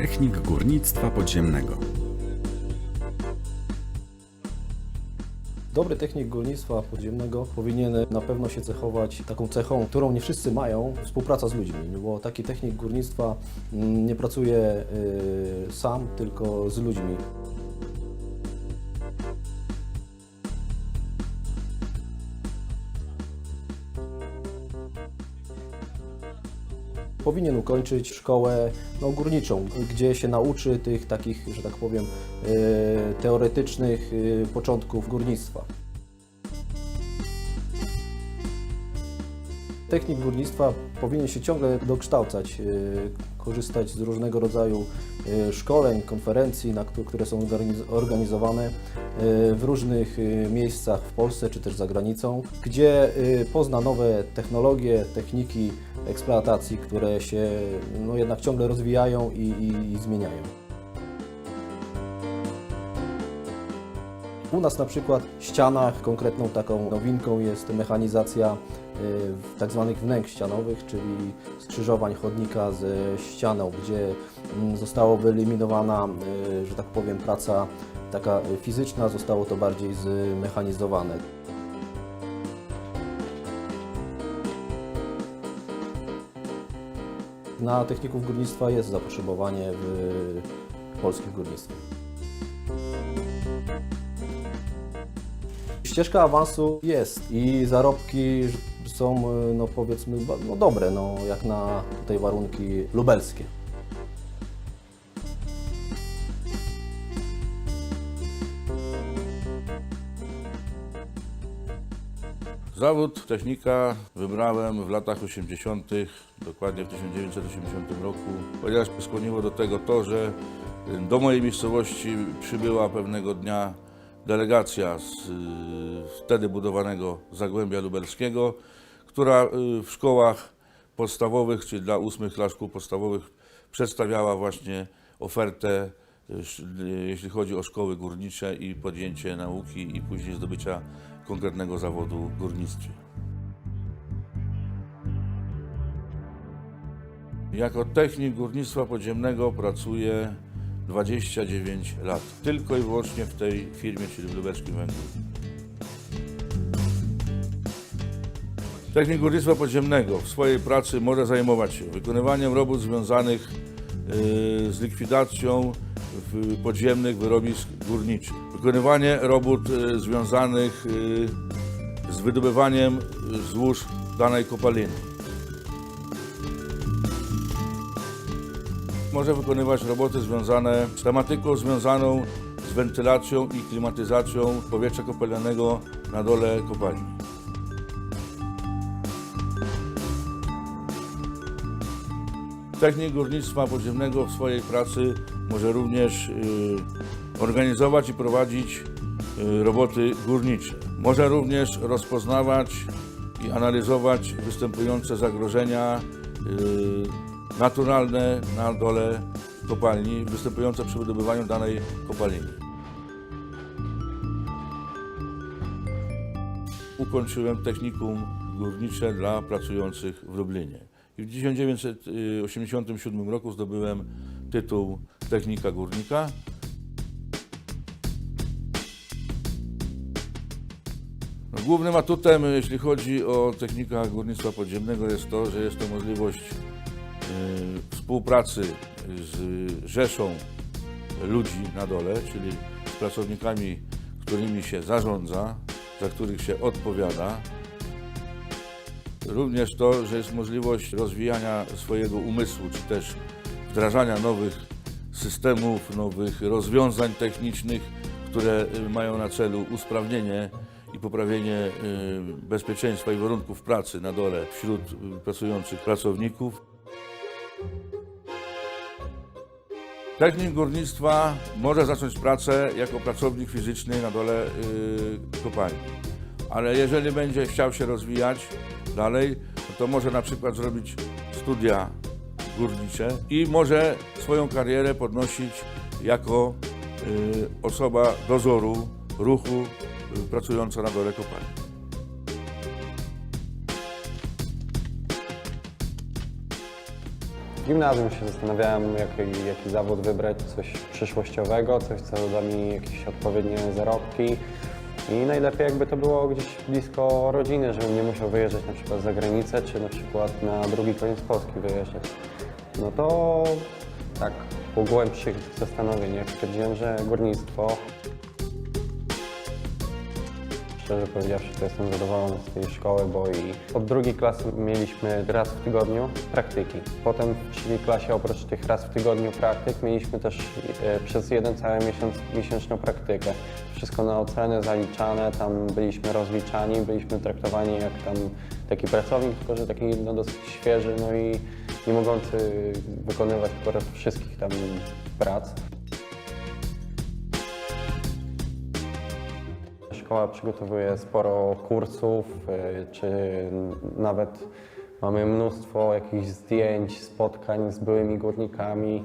Technik górnictwa podziemnego. Dobry technik górnictwa podziemnego powinien na pewno się cechować taką cechą, którą nie wszyscy mają, współpraca z ludźmi, bo taki technik górnictwa mm, nie pracuje y, sam, tylko z ludźmi. Powinien ukończyć szkołę no, górniczą, gdzie się nauczy tych takich, że tak powiem, y, teoretycznych y, początków górnictwa. Technik górnictwa powinien się ciągle dokształcać, y, korzystać z różnego rodzaju y, szkoleń, konferencji, które są organiz- organizowane y, w różnych y, miejscach w Polsce czy też za granicą, gdzie pozna nowe technologie, techniki eksploatacji, które się no, jednak ciągle rozwijają i, i, i zmieniają. U nas na przykład w ścianach konkretną taką nowinką jest mechanizacja y, tak zwanych wnęk ścianowych, czyli skrzyżowań chodnika ze ścianą, gdzie mm, zostało wyeliminowana, y, że tak powiem, praca taka fizyczna, zostało to bardziej zmechanizowane. Na techników górnictwa jest zapotrzebowanie w polskim górnictwie. Ścieżka awansu jest i zarobki są, y, no powiedzmy, no dobre, no, jak na tutaj warunki lubelskie. Zawód technika wybrałem w latach 80., dokładnie w 1980 roku, ponieważ skłoniło do tego to, że do mojej miejscowości przybyła pewnego dnia delegacja z y, wtedy budowanego Zagłębia Lubelskiego, która y, w szkołach podstawowych, czyli dla ósmych klas szkół podstawowych przedstawiała właśnie ofertę, y, jeśli chodzi o szkoły górnicze i podjęcie nauki i później zdobycia konkretnego zawodu w górnictwie. Jako technik górnictwa podziemnego pracuję 29 lat. Tylko i wyłącznie w tej firmie, czyli w Lubelskim Węglu. Technik górnictwa podziemnego w swojej pracy może zajmować się wykonywaniem robót związanych y, z likwidacją podziemnych wyrobisk górniczych, wykonywanie robót y, związanych y, z wydobywaniem złóż danej kopaliny. Może wykonywać roboty związane z tematyką związaną z wentylacją i klimatyzacją powietrza kopalnianego na dole kopalni. Technik górnictwa podziemnego w swojej pracy może również y, organizować i prowadzić y, roboty górnicze. Może również rozpoznawać i analizować występujące zagrożenia y, naturalne na dole kopalni, występujące przy wydobywaniu danej kopaliny. ukończyłem technikum górnicze dla pracujących w Lublinie. I w 1987 roku zdobyłem tytuł technika górnika. Głównym atutem, jeśli chodzi o technika górnictwa podziemnego, jest to, że jest to możliwość współpracy z rzeszą ludzi na dole, czyli z pracownikami, którymi się zarządza, za których się odpowiada. Również to, że jest możliwość rozwijania swojego umysłu, czy też wdrażania nowych systemów, nowych rozwiązań technicznych, które mają na celu usprawnienie i poprawienie y, bezpieczeństwa i warunków pracy na dole wśród y, pracujących pracowników. Technik górnictwa może zacząć pracę jako pracownik fizyczny na dole y, kopalni. Ale jeżeli będzie chciał się rozwijać dalej, no to może na przykład zrobić studia górnicze i może swoją karierę podnosić jako y, osoba dozoru ruchu y, pracująca na dole kopalni. Gimnazjum się zastanawiałem, jaki, jaki zawód wybrać, coś przyszłościowego, coś, co da mi jakieś odpowiednie zarobki. I najlepiej jakby to było gdzieś blisko rodziny, żebym nie musiał wyjeżdżać na przykład za granicę, czy na przykład na drugi koniec Polski wyjeżdżać. No to tak, po głębszych zastanowieniach stwierdziłem, że górnictwo Szczerze powiedziawszy, to jestem zadowolony z tej szkoły, bo i od drugiej klasy mieliśmy raz w tygodniu praktyki. Potem w trzeciej klasie oprócz tych raz w tygodniu praktyk mieliśmy też e, przez jeden cały miesiąc miesięczną praktykę. Wszystko na ocenę zaliczane, tam byliśmy rozliczani, byliśmy traktowani jak tam taki pracownik, tylko że taki no, dosyć świeży, no i nie mogący wykonywać po prostu wszystkich tam prac. Szkoła przygotowuje sporo kursów, y, czy nawet mamy mnóstwo jakichś zdjęć, spotkań z byłymi górnikami.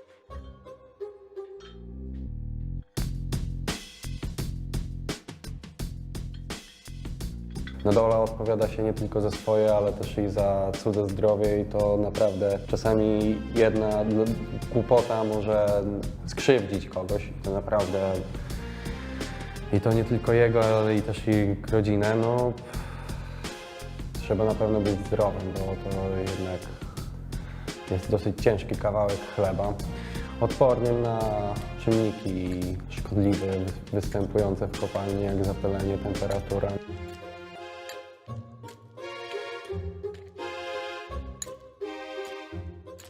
Na dole odpowiada się nie tylko za swoje, ale też i za cudze zdrowie i to naprawdę czasami jedna głupota może skrzywdzić kogoś. To naprawdę i to nie tylko jego, ale i też i rodzinę, no trzeba na pewno być zdrowym, bo to jednak jest dosyć ciężki kawałek chleba. Odpornym na czynniki szkodliwe występujące w kopalni, jak zapylenie, temperatura.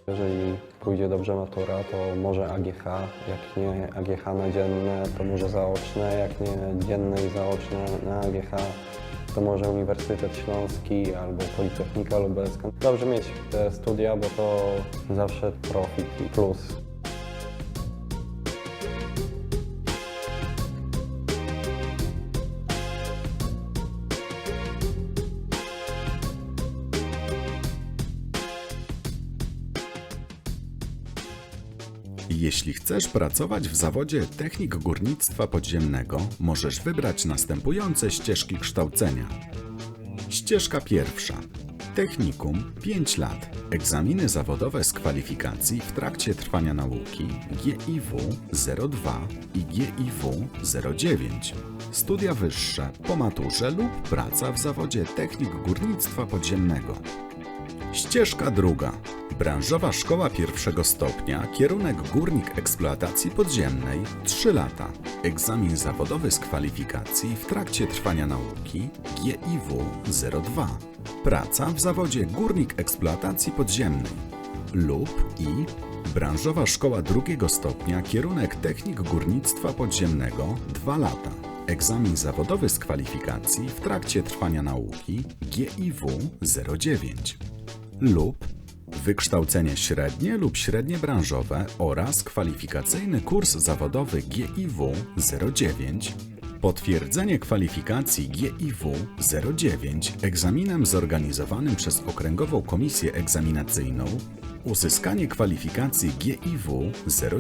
Jeżeli pójdzie dobrze matura, to może AGH, jak nie AGH na dzienne, to może zaoczne, jak nie dzienne i zaoczne na AGH, to może Uniwersytet Śląski albo Politechnika Lubelska. Dobrze mieć te studia, bo to zawsze profit i plus. Jeśli chcesz pracować w zawodzie technik górnictwa podziemnego, możesz wybrać następujące ścieżki kształcenia. Ścieżka pierwsza. Technikum 5 lat. Egzaminy zawodowe z kwalifikacji w trakcie trwania nauki GIW 02 i GIW 09. Studia wyższe po maturze lub praca w zawodzie technik górnictwa podziemnego. Ścieżka druga. Branżowa szkoła pierwszego stopnia, kierunek górnik eksploatacji podziemnej 3 lata. Egzamin zawodowy z kwalifikacji w trakcie trwania nauki GIW 02. Praca w zawodzie górnik eksploatacji podziemnej lub i branżowa szkoła drugiego stopnia, kierunek technik górnictwa podziemnego 2 lata. Egzamin zawodowy z kwalifikacji w trakcie trwania nauki GIW 09 lub wykształcenie średnie lub średnie branżowe oraz kwalifikacyjny kurs zawodowy GIW 09, potwierdzenie kwalifikacji GIW 09 egzaminem zorganizowanym przez Okręgową Komisję Egzaminacyjną, uzyskanie kwalifikacji GIW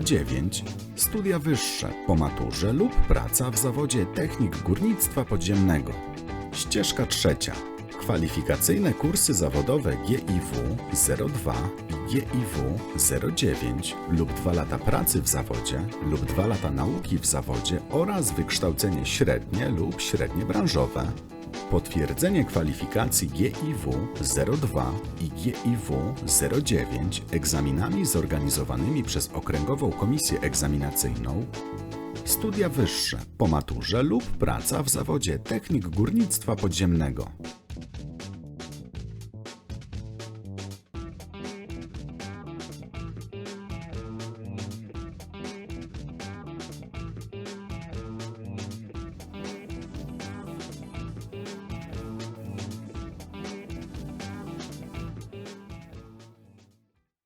09, studia wyższe po maturze lub praca w zawodzie technik górnictwa podziemnego. Ścieżka trzecia. Kwalifikacyjne kursy zawodowe GIW 02 i GIW 09 lub 2 lata pracy w zawodzie lub 2 lata nauki w zawodzie oraz wykształcenie średnie lub średnie branżowe. Potwierdzenie kwalifikacji GIW 02 i GIW 09 egzaminami zorganizowanymi przez Okręgową Komisję Egzaminacyjną studia wyższe po maturze lub praca w zawodzie technik górnictwa podziemnego.